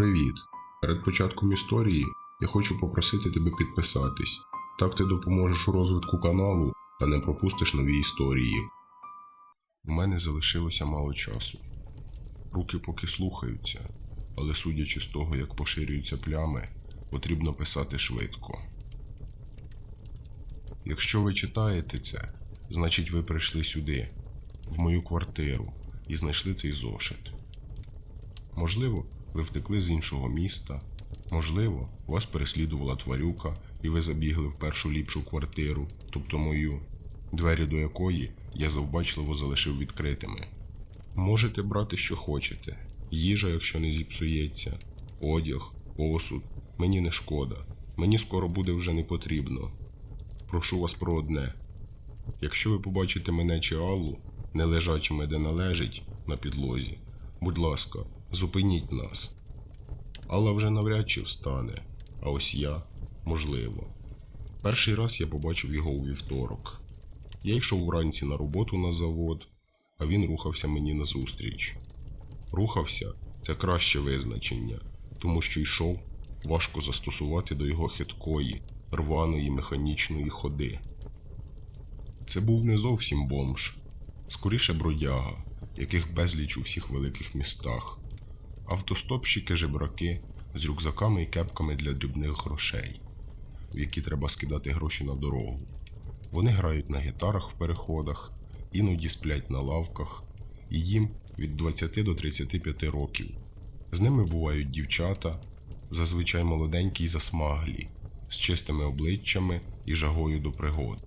Привіт! Перед початком історії я хочу попросити тебе підписатись. Так ти допоможеш у розвитку каналу та не пропустиш нові історії. У мене залишилося мало часу. Руки поки слухаються, але судячи з того, як поширюються плями, потрібно писати швидко. Якщо ви читаєте це, значить ви прийшли сюди, в мою квартиру, і знайшли цей зошит. Можливо, ви втекли з іншого міста. Можливо, вас переслідувала тварюка, і ви забігли в першу ліпшу квартиру, тобто мою, двері до якої я завбачливо залишив відкритими. Можете брати, що хочете. Їжа, якщо не зіпсується, одяг, посуд. Мені не шкода. Мені скоро буде вже не потрібно. Прошу вас про одне. Якщо ви побачите мене чи Аллу, не лежачими де належить на підлозі, будь ласка, зупиніть нас. Алла вже навряд чи встане, а ось я можливо. Перший раз я побачив його у вівторок. Я йшов вранці на роботу на завод, а він рухався мені назустріч. Рухався це краще визначення, тому що йшов важко застосувати до його хиткої, рваної механічної ходи. Це був не зовсім бомж, скоріше бродяга, яких безліч у всіх великих містах, автостопщики жебраки з рюкзаками і кепками для дрібних грошей, в які треба скидати гроші на дорогу. Вони грають на гітарах в переходах, іноді сплять на лавках, і їм від 20 до 35 років. З ними бувають дівчата, зазвичай молоденькі й засмаглі, з чистими обличчями і жагою до пригод.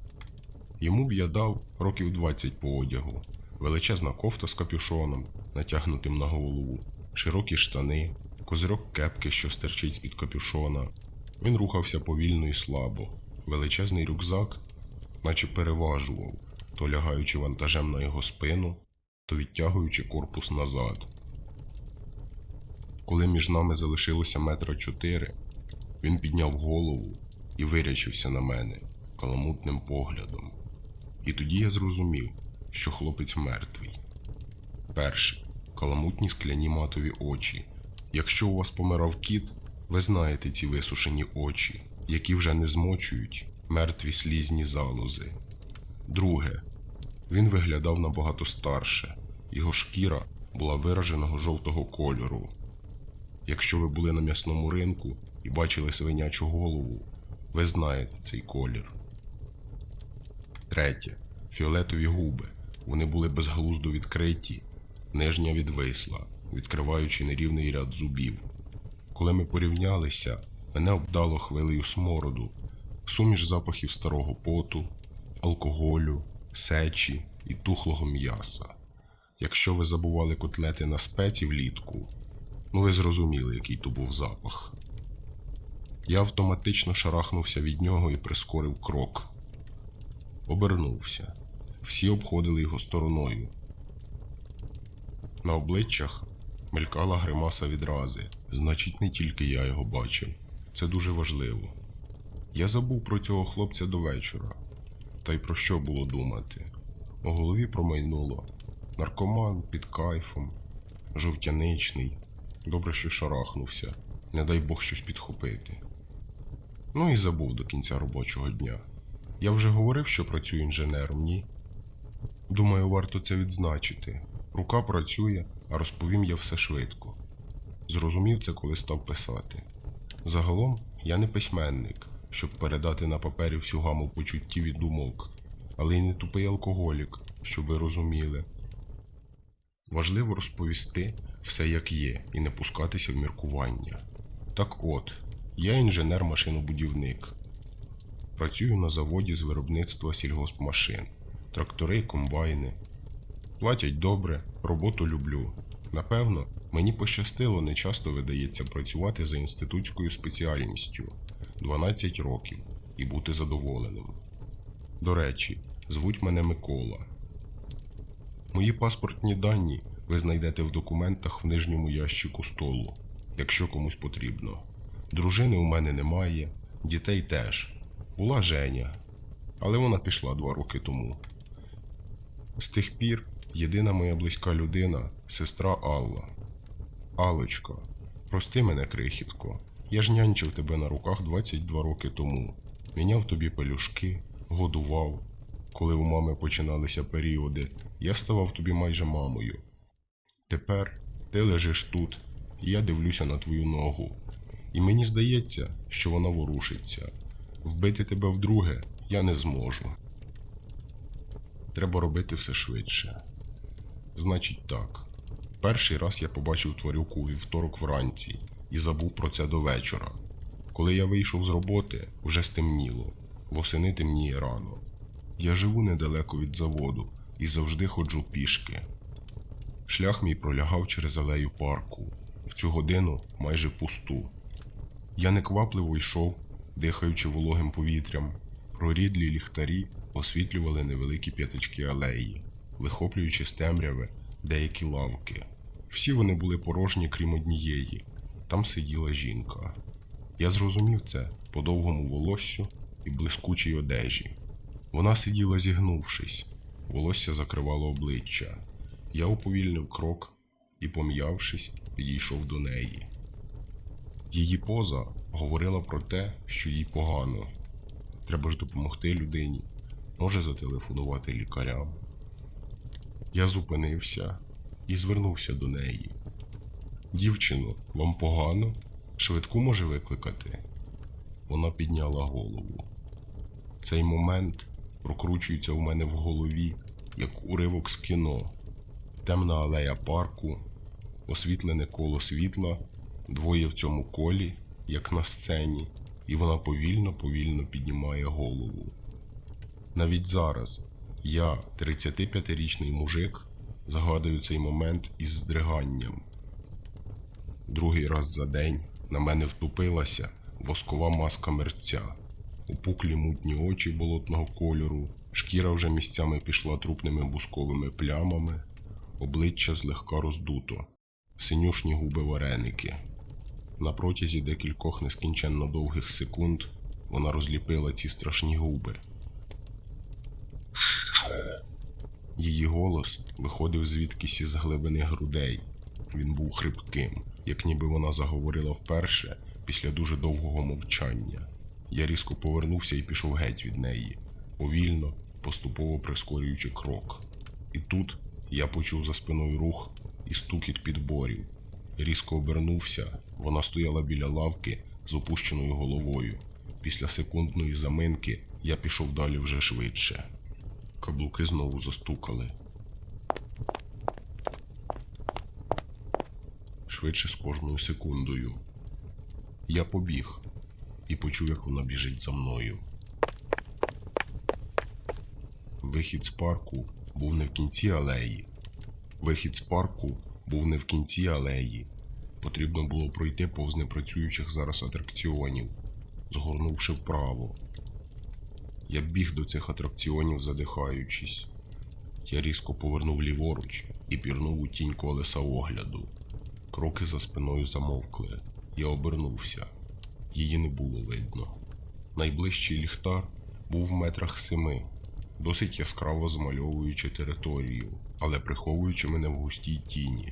Йому б я дав років 20 по одягу, величезна кофта з капюшоном, натягнутим на голову, широкі штани, козирок кепки, що стерчить з-під капюшона. Він рухався повільно і слабо. Величезний рюкзак, наче переважував, то лягаючи вантажем на його спину, то відтягуючи корпус назад. Коли між нами залишилося метра чотири, він підняв голову і вирячився на мене каламутним поглядом. І тоді я зрозумів, що хлопець мертвий. Перше, каламутні скляні матові очі. Якщо у вас помирав кіт, ви знаєте ці висушені очі, які вже не змочують мертві слізні залози. Друге, він виглядав набагато старше, його шкіра була вираженого жовтого кольору. Якщо ви були на м'ясному ринку і бачили свинячу голову, ви знаєте цей колір. Третє. Фіолетові губи. Вони були безглуздо відкриті, нижня відвисла, відкриваючи нерівний ряд зубів. Коли ми порівнялися, мене обдало хвилею смороду, суміш запахів старого поту, алкоголю, сечі і тухлого м'яса. Якщо ви забували котлети на спеці влітку, ну ви зрозуміли, який то був запах. Я автоматично шарахнувся від нього і прискорив крок. Обернувся. Всі обходили його стороною. На обличчях мелькала гримаса відрази. Значить, не тільки я його бачив. Це дуже важливо. Я забув про цього хлопця до вечора. Та й про що було думати? У голові промайнуло. Наркоман під кайфом, жовтяничний. Добре, що шарахнувся. Не дай Бог щось підхопити. Ну і забув до кінця робочого дня. Я вже говорив, що працюю інженером, ні? Думаю, варто це відзначити. Рука працює, а розповім я все швидко. Зрозумів це, коли став писати. Загалом я не письменник, щоб передати на папері всю гаму почуттів і думок, але й не тупий алкоголік, щоб ви розуміли. Важливо розповісти все як є і не пускатися в міркування. Так от, я інженер-машинобудівник. Працюю на заводі з виробництва сільгоспмашин, трактори, комбайни. Платять добре, роботу люблю. Напевно, мені пощастило не часто видається працювати за інститутською спеціальністю 12 років і бути задоволеним. До речі, звуть мене Микола. Мої паспортні дані ви знайдете в документах в нижньому ящику столу, якщо комусь потрібно. Дружини у мене немає, дітей теж. Була Женя, але вона пішла два роки тому. З тих пір єдина моя близька людина сестра Алла. Алочка, Прости мене, крихітко. Я ж нянчив тебе на руках 22 роки тому. Міняв тобі пелюшки, годував. Коли у мами починалися періоди, я ставав тобі майже мамою. Тепер ти лежиш тут, і я дивлюся на твою ногу. І мені здається, що вона ворушиться. Вбити тебе вдруге я не зможу. Треба робити все швидше. Значить так. Перший раз я побачив тварюку у вівторок вранці і забув про це до вечора. Коли я вийшов з роботи, вже стемніло, восени темніє рано. Я живу недалеко від заводу і завжди ходжу пішки. Шлях мій пролягав через алею парку, в цю годину майже пусту. Я неквапливо йшов, дихаючи вологим повітрям. Прорідлі ліхтарі освітлювали невеликі п'ятачки алеї, вихоплюючи з темряви деякі лавки. Всі вони були порожні, крім однієї. Там сиділа жінка. Я зрозумів це по довгому волоссю і блискучій одежі. Вона сиділа зігнувшись, волосся закривало обличчя. Я уповільнив крок і, пом'явшись, підійшов до неї. Її поза говорила про те, що їй погано. Треба ж допомогти людині, може зателефонувати лікарям. Я зупинився і звернувся до неї. Дівчино, вам погано? Швидку може викликати? Вона підняла голову. Цей момент прокручується у мене в голові, як уривок з кіно. Темна алея парку, освітлене коло світла, двоє в цьому колі, як на сцені, і вона повільно, повільно піднімає голову. Навіть зараз я, 35-річний мужик, згадую цей момент із здриганням. Другий раз за день на мене втупилася воскова маска мерця, опуклі мутні очі болотного кольору, шкіра вже місцями пішла трупними бусковими плямами, обличчя злегка роздуто, синюшні губи вареники. На протязі декількох нескінченно довгих секунд вона розліпила ці страшні губи. Її голос виходив звідкись із глибини грудей. Він був хрипким, як ніби вона заговорила вперше після дуже довгого мовчання. Я різко повернувся і пішов геть від неї, повільно, поступово прискорюючи крок. І тут я почув за спиною рух і стукіт підборів. Різко обернувся, вона стояла біля лавки з опущеною головою. Після секундної заминки я пішов далі вже швидше. Каблуки знову застукали. Швидше з кожною секундою. Я побіг і почув, як вона біжить за мною. Вихід з парку був не в кінці алеї. Вихід з парку був не в кінці алеї. Потрібно було пройти повз непрацюючих зараз атракціонів, згорнувши вправо. Я біг до цих атракціонів, задихаючись. Я різко повернув ліворуч і пірнув у тінь колеса огляду. Кроки за спиною замовкли. Я обернувся. Її не було видно. Найближчий ліхтар був в метрах семи, досить яскраво змальовуючи територію, але приховуючи мене в густій тіні.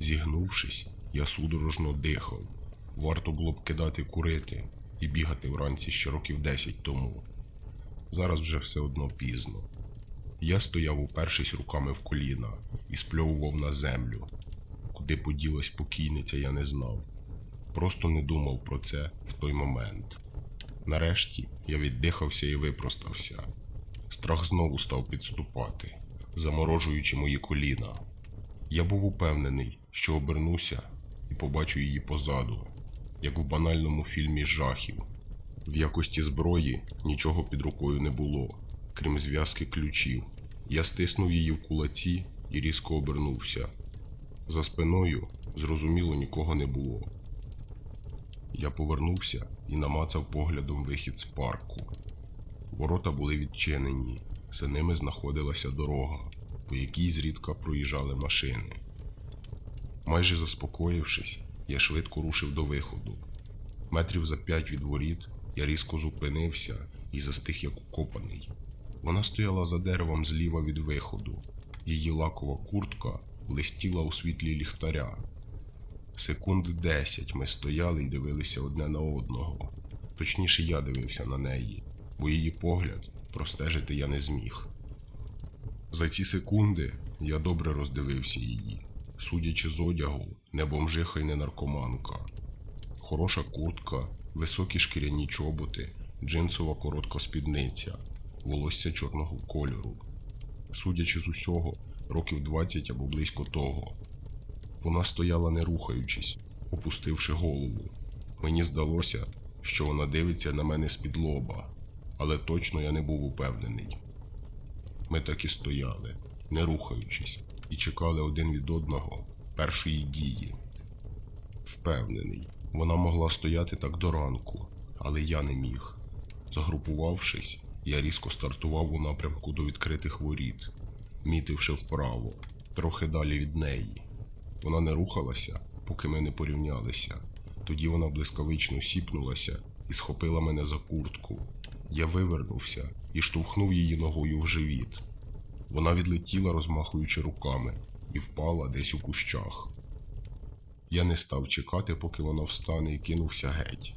Зігнувшись, я судорожно дихав. Варто було б кидати курити і бігати вранці ще років десять тому. Зараз вже все одно пізно. Я стояв, упершись руками в коліна і спльовував на землю. Куди поділась покійниця, я не знав. Просто не думав про це в той момент. Нарешті я віддихався і випростався. Страх знову став підступати, заморожуючи мої коліна. Я був упевнений, що обернуся і побачу її позаду, як в банальному фільмі жахів. В якості зброї нічого під рукою не було, крім зв'язки ключів. Я стиснув її в кулаці і різко обернувся. За спиною, зрозуміло, нікого не було. Я повернувся і намацав поглядом вихід з парку. Ворота були відчинені, за ними знаходилася дорога, по якій зрідка проїжджали машини. Майже заспокоївшись, я швидко рушив до виходу. Метрів за п'ять від воріт я різко зупинився і застиг як укопаний. Вона стояла за деревом зліва від виходу. Її лакова куртка блистіла у світлі ліхтаря. Секунд десять ми стояли і дивилися одне на одного. Точніше, я дивився на неї, бо її погляд простежити я не зміг. За ці секунди я добре роздивився її. Судячи з одягу, не бомжиха й не наркоманка. Хороша куртка, високі шкіряні чоботи, джинсова коротка спідниця, волосся чорного кольору. Судячи з усього, років 20 або близько того. Вона стояла не рухаючись, опустивши голову. Мені здалося, що вона дивиться на мене з-під лоба, але точно я не був упевнений. Ми так і стояли, не рухаючись, і чекали один від одного першої дії. Впевнений, вона могла стояти так до ранку, але я не міг. Загрупувавшись, я різко стартував у напрямку до відкритих воріт, мітивши вправо, трохи далі від неї. Вона не рухалася, поки ми не порівнялися. Тоді вона блискавично сіпнулася і схопила мене за куртку. Я вивернувся і штовхнув її ногою в живіт. Вона відлетіла, розмахуючи руками, і впала десь у кущах. Я не став чекати, поки вона встане і кинувся геть.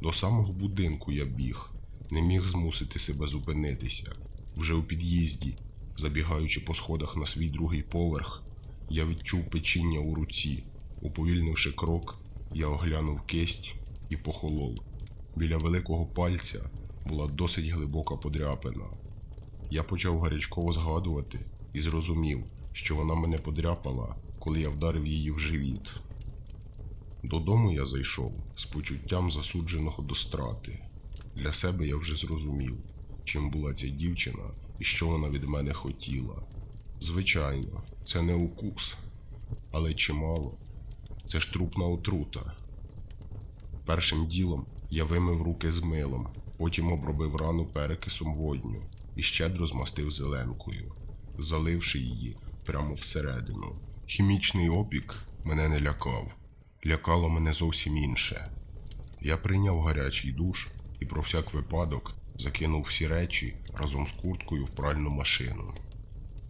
До самого будинку я біг, не міг змусити себе зупинитися. Вже у під'їзді, забігаючи по сходах на свій другий поверх, я відчув печіння у руці. Уповільнивши крок, я оглянув кисть і похолов. Біля великого пальця була досить глибока подряпина. Я почав гарячково згадувати і зрозумів, що вона мене подряпала, коли я вдарив її в живіт. Додому я зайшов з почуттям засудженого до страти. Для себе я вже зрозумів, чим була ця дівчина і що вона від мене хотіла. Звичайно, це не укус, але чимало. Це ж трупна отрута. Першим ділом я вимив руки з милом, потім обробив рану перекисом водню і щедро змастив зеленкою, заливши її прямо всередину. Хімічний опік мене не лякав, лякало мене зовсім інше. Я прийняв гарячий душ і про всяк випадок закинув всі речі разом з курткою в пральну машину,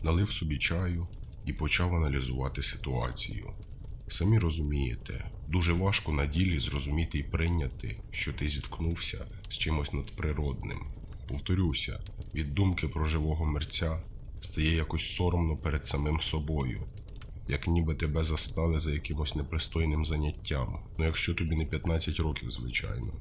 налив собі чаю і почав аналізувати ситуацію. Самі розумієте, дуже важко на ділі зрозуміти і прийняти, що ти зіткнувся з чимось надприродним. Повторюся, від думки про живого мерця стає якось соромно перед самим собою, як ніби тебе застали за якимось непристойним заняттям. Ну якщо тобі не 15 років, звичайно.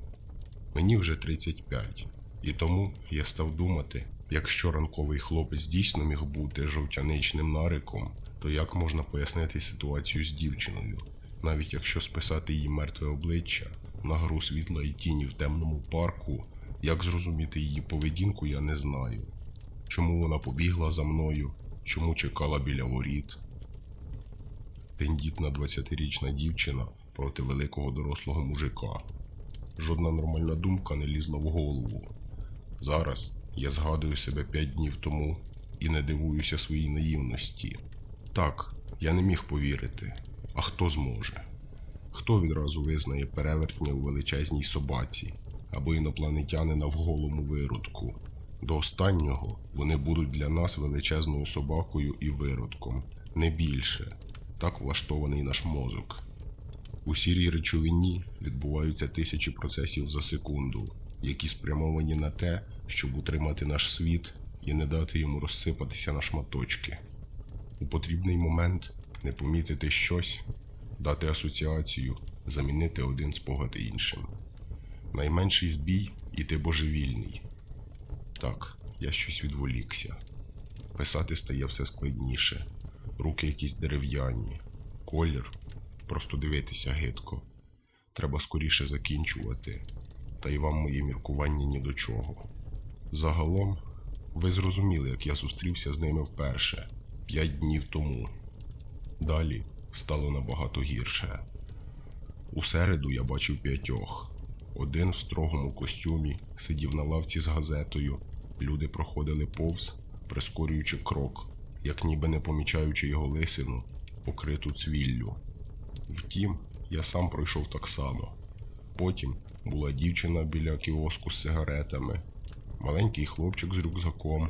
Мені вже 35, і тому я став думати, якщо ранковий хлопець дійсно міг бути жовтяничним нариком, то як можна пояснити ситуацію з дівчиною, навіть якщо списати її мертве обличчя на гру світла і тіні в темному парку, як зрозуміти її поведінку, я не знаю. Чому вона побігла за мною, чому чекала біля воріт. Тендітна 20-річна дівчина проти великого дорослого мужика. Жодна нормальна думка не лізла в голову. Зараз я згадую себе п'ять днів тому і не дивуюся своїй наївності. Так, я не міг повірити. А хто зможе? Хто відразу визнає перевертня у величезній собаці або інопланетянина в голому виродку? До останнього вони будуть для нас величезною собакою і виродком, не більше. Так влаштований наш мозок. У сірій речовині відбуваються тисячі процесів за секунду, які спрямовані на те, щоб утримати наш світ і не дати йому розсипатися на шматочки. У потрібний момент не помітити щось, дати асоціацію, замінити один спогад іншим. Найменший збій і ти божевільний. Так, я щось відволікся. Писати стає все складніше, руки якісь дерев'яні, колір просто дивитися гидко. Треба скоріше закінчувати, та й вам мої міркування ні до чого. Загалом, ви зрозуміли, як я зустрівся з ними вперше, п'ять днів тому. Далі стало набагато гірше. У середу я бачив п'ятьох. Один в строгому костюмі сидів на лавці з газетою. Люди проходили повз, прискорюючи крок, як ніби не помічаючи його лисину, покриту цвіллю. Втім, я сам пройшов так само. Потім була дівчина біля кіоску з сигаретами, маленький хлопчик з рюкзаком,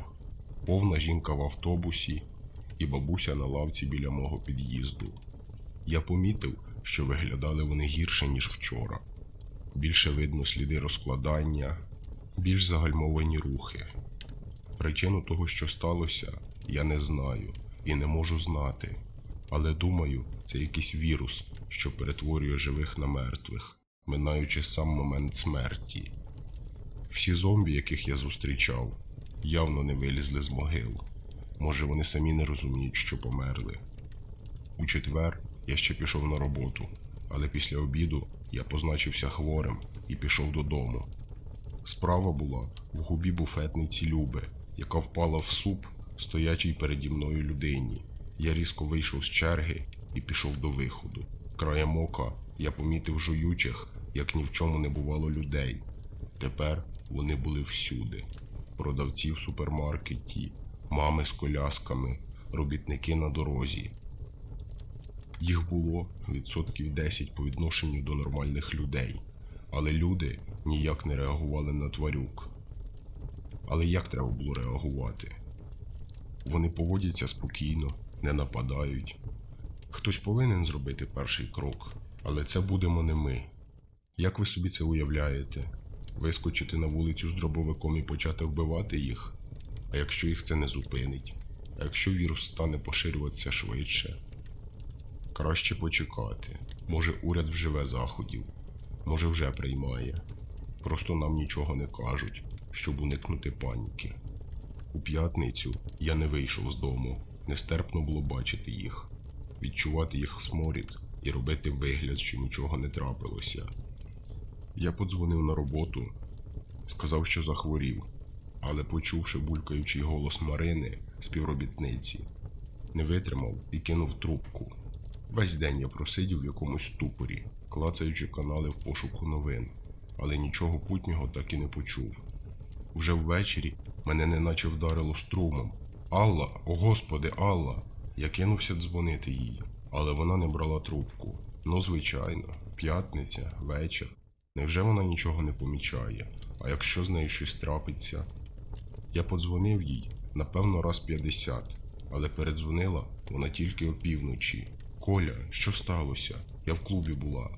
повна жінка в автобусі і бабуся на лавці біля мого під'їзду. Я помітив, що виглядали вони гірше, ніж вчора. Більше видно сліди розкладання, більш загальмовані рухи. Причину того, що сталося, я не знаю і не можу знати. Але думаю, це якийсь вірус, що перетворює живих на мертвих, минаючи сам момент смерті. Всі зомбі, яких я зустрічав, явно не вилізли з могил. Може, вони самі не розуміють, що померли. У четвер я ще пішов на роботу, але після обіду я позначився хворим і пішов додому. Справа була в губі буфетниці Люби, яка впала в суп, стоячий переді мною людині. Я різко вийшов з черги і пішов до виходу. Краєм ока я помітив жуючих, як ні в чому не бувало людей. Тепер вони були всюди: продавці в супермаркеті, мами з колясками, робітники на дорозі. Їх було відсотків 10 по відношенню до нормальних людей, але люди ніяк не реагували на тварюк. Але як треба було реагувати? Вони поводяться спокійно, не нападають. Хтось повинен зробити перший крок, але це будемо не ми. Як ви собі це уявляєте? Вискочити на вулицю з дробовиком і почати вбивати їх? А якщо їх це не зупинить? А якщо вірус стане поширюватися швидше? Краще почекати. Може, уряд вживе заходів, може, вже приймає. Просто нам нічого не кажуть, щоб уникнути паніки. У п'ятницю я не вийшов з дому. Нестерпно було бачити їх, відчувати їх сморід і робити вигляд, що нічого не трапилося. Я подзвонив на роботу, сказав, що захворів, але почувши булькаючий голос Марини, співробітниці, не витримав і кинув трубку. Весь день я просидів в якомусь ступорі, клацаючи канали в пошуку новин, але нічого путнього так і не почув. Вже ввечері мене неначе вдарило струмом. Алла, о господи, Алла! Я кинувся дзвонити їй, але вона не брала трубку. Ну, звичайно, п'ятниця, вечір. Невже вона нічого не помічає? А якщо з нею щось трапиться? Я подзвонив їй, напевно, раз 50, але передзвонила вона тільки опівночі. Коля, що сталося? Я в клубі була.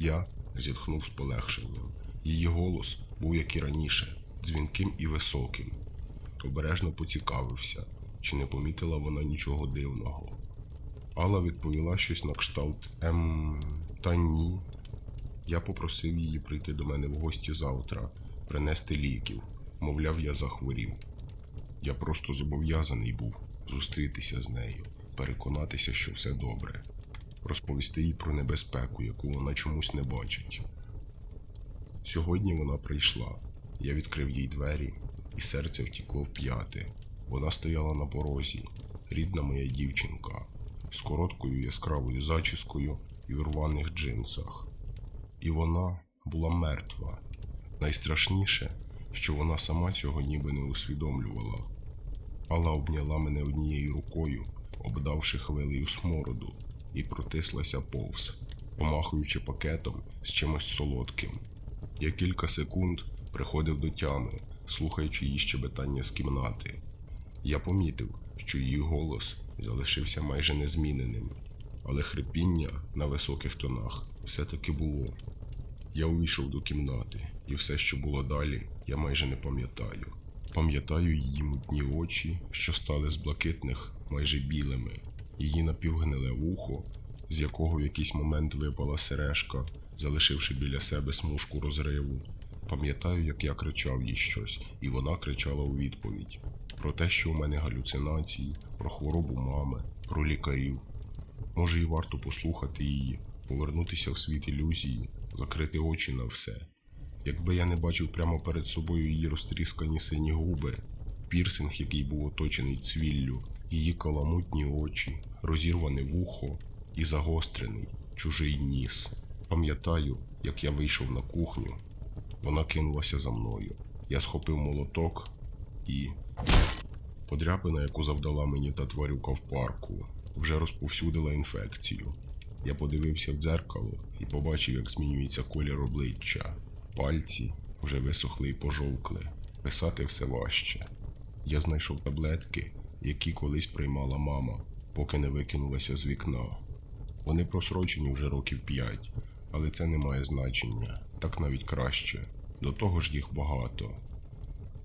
Я зітхнув з полегшенням. Її голос був, як і раніше, дзвінким і високим. Обережно поцікавився, чи не помітила вона нічого дивного. Алла відповіла щось на кшталт Ем, та ні. Я попросив її прийти до мене в гості завтра, принести ліків. Мовляв, я захворів. Я просто зобов'язаний був зустрітися з нею, переконатися, що все добре, розповісти їй про небезпеку, яку вона чомусь не бачить. Сьогодні вона прийшла. Я відкрив їй двері, і серце втікло в п'яти. Вона стояла на порозі, рідна моя дівчинка, з короткою яскравою зачіскою і в рваних джинсах. І вона була мертва. Найстрашніше, що вона сама цього ніби не усвідомлювала. Алла обняла мене однією рукою, обдавши хвилею смороду, і протислася повз, помахуючи пакетом з чимось солодким. Я кілька секунд приходив до тями, слухаючи її щебетання з кімнати. Я помітив, що її голос залишився майже незміненим, але хрипіння на високих тонах все-таки було. Я увійшов до кімнати, і все, що було далі, я майже не пам'ятаю. Пам'ятаю її мутні очі, що стали з блакитних майже білими, її напівгниле вухо, з якого в якийсь момент випала сережка, залишивши біля себе смужку розриву. Пам'ятаю, як я кричав їй щось, і вона кричала у відповідь про те, що у мене галюцинації, про хворобу мами, про лікарів. Може, і варто послухати її, повернутися в світ ілюзії, закрити очі на все. Якби я не бачив прямо перед собою її розтріскані сині губи, пірсинг, який був оточений цвіллю, її каламутні очі, розірване вухо і загострений чужий ніс. Пам'ятаю, як я вийшов на кухню. Вона кинулася за мною. Я схопив молоток і. Подряпина, яку завдала мені та тварюка в парку, вже розповсюдила інфекцію. Я подивився в дзеркало і побачив, як змінюється колір обличчя. Пальці вже висохли і пожовкли. Писати все важче. Я знайшов таблетки, які колись приймала мама, поки не викинулася з вікна. Вони просрочені вже років 5, але це не має значення, так навіть краще. До того ж їх багато.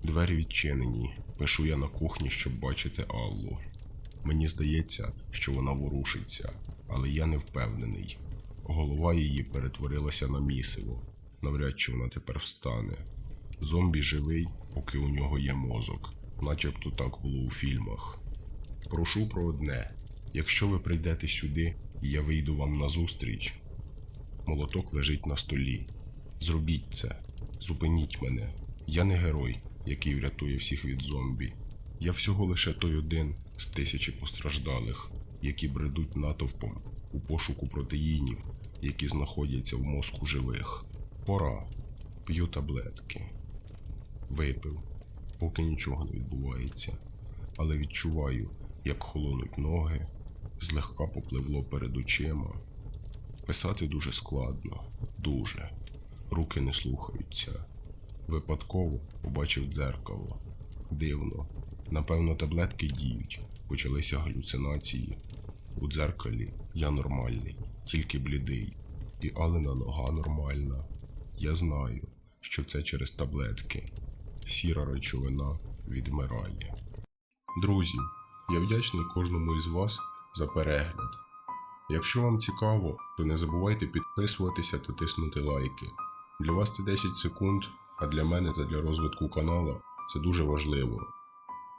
Двері відчинені. Пишу я на кухні, щоб бачити Аллу. Мені здається, що вона ворушиться, але я не впевнений. Голова її перетворилася на місиво. Навряд чи вона тепер встане. Зомбі живий, поки у нього є мозок, начебто так було у фільмах. Прошу про одне: якщо ви прийдете сюди, і я вийду вам назустріч, молоток лежить на столі. Зробіть це, зупиніть мене. Я не герой, який врятує всіх від зомбі. Я всього лише той один з тисячі постраждалих, які бредуть натовпом у пошуку протеїнів, які знаходяться в мозку живих. Пора. П'ю таблетки. Випив, поки нічого не відбувається, але відчуваю, як холонуть ноги, злегка попливло перед очима. Писати дуже складно, дуже. Руки не слухаються. Випадково побачив дзеркало. Дивно. Напевно, таблетки діють. Почалися галюцинації. У дзеркалі я нормальний, тільки блідий. І Алина нога нормальна. Я знаю, що це через таблетки. Сіра речовина відмирає. Друзі, я вдячний кожному із вас за перегляд. Якщо вам цікаво, то не забувайте підписуватися та тиснути лайки. Для вас це 10 секунд, а для мене та для розвитку канала це дуже важливо.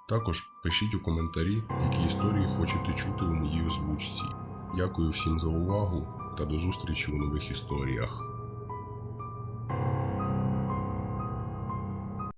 Також пишіть у коментарі, які історії хочете чути у моїй озвучці. Дякую всім за увагу та до зустрічі у нових історіях.